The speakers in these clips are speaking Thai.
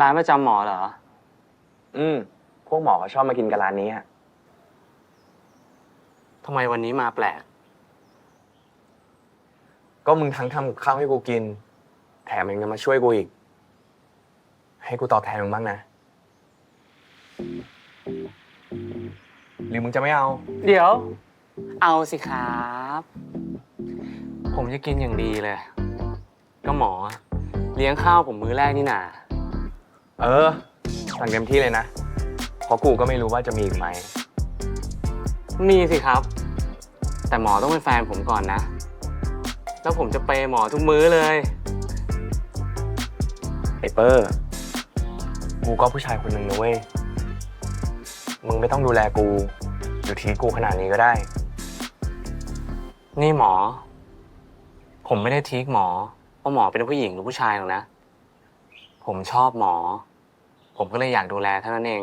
ร้านประจำหมอเหรอ อืม พวกหมอเขาชอบมากินกันร้านนี้อะทำไมวันนี้มาแปลก ก็มึงทั้งทำกับข้าวให้กูกิน แถมยังจะมาช่วยกูอีก ให้กูตอบแทนมึงบ้างนะ หรือมึงจะไม่เอา เดี๋ยว เอาสิครับ ผมจะกินอย่างดีเลย ก็หมอ เลี้ยงข้าวผมมื้อแรกนี่นา เออ สั่งเต็มที่เลยนะเพราะกูก็ไม่รู้ว่าจะมีอีกไหม มีสิครับ แต่หมอต้องเป็นแฟนผมก่อนนะ แล้วผมจะเปย์หมอทุกมื้อเลย ไอเปอร์ กูก็ผู้ชายคนหนึ่งนะเว้ย มึงไม่ต้องดูแลกูหรือทีกูขนาดนี้ก็ได้ นี่หมอ ผมไม่ได้ทีกหมอว่าหมอเป็นผู้หญิงหรือผู้ชายหรอกนะ ผมชอบหมอ ผมก็เลยอยากดูแลเท่านั้นเอง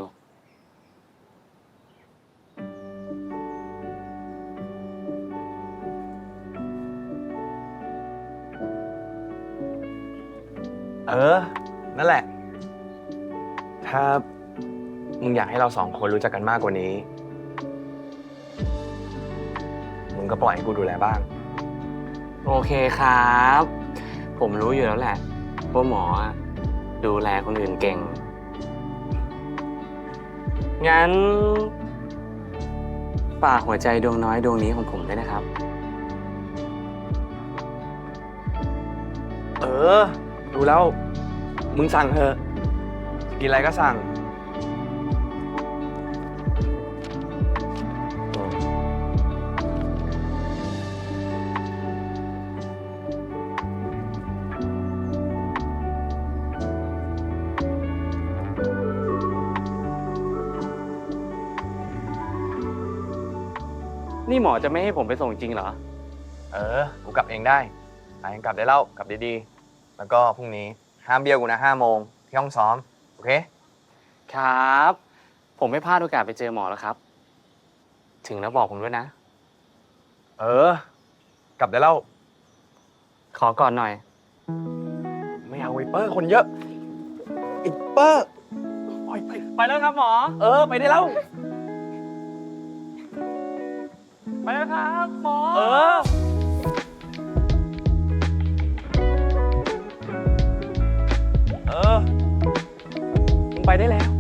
เออ นั่นแหละ ถ้ามึงอยากให้เราสองคนรู้จักกันมากกว่านี้ มึงก็ปล่อยให้กูดูแลบ้าง โอเคครับ ผมรู้อยู่แล้วแหละว่าหมออะ ดูแลคนอื่นเก่ง งั้นฝากหัวใจดวงน้อยดวงนี้ของผมด้วยนะครับ เออ ดูแล้ว มึงสั่งเถอะ กินอะไรก็สั่ง นี่หมอจะไม่ให้ผมไปส่งจริงเหรอ เออ กูกลับเองได้ไปกลับได้แล้วกลับดีๆ แล้วก็พรุ่งนี้ห้ามเบี้ยวกูนะห้าโมงที่ห้องซ้อม โอเค ครับ ผมไม่พลาดโอกาสไปเจอหมอแล้วครับ ถึงแล้วบอกผมด้วยนะ เออ กลับได้แล้วขอก่อนหน่อย ไม่เอาไวเปอร์คนเยอะไอีเปอร์ปล่อยไปไปแล้วครับหมอ เออ ไปได้แล้ว ไปแล้วครับหมอเออ เออมึงไปได้แล้ว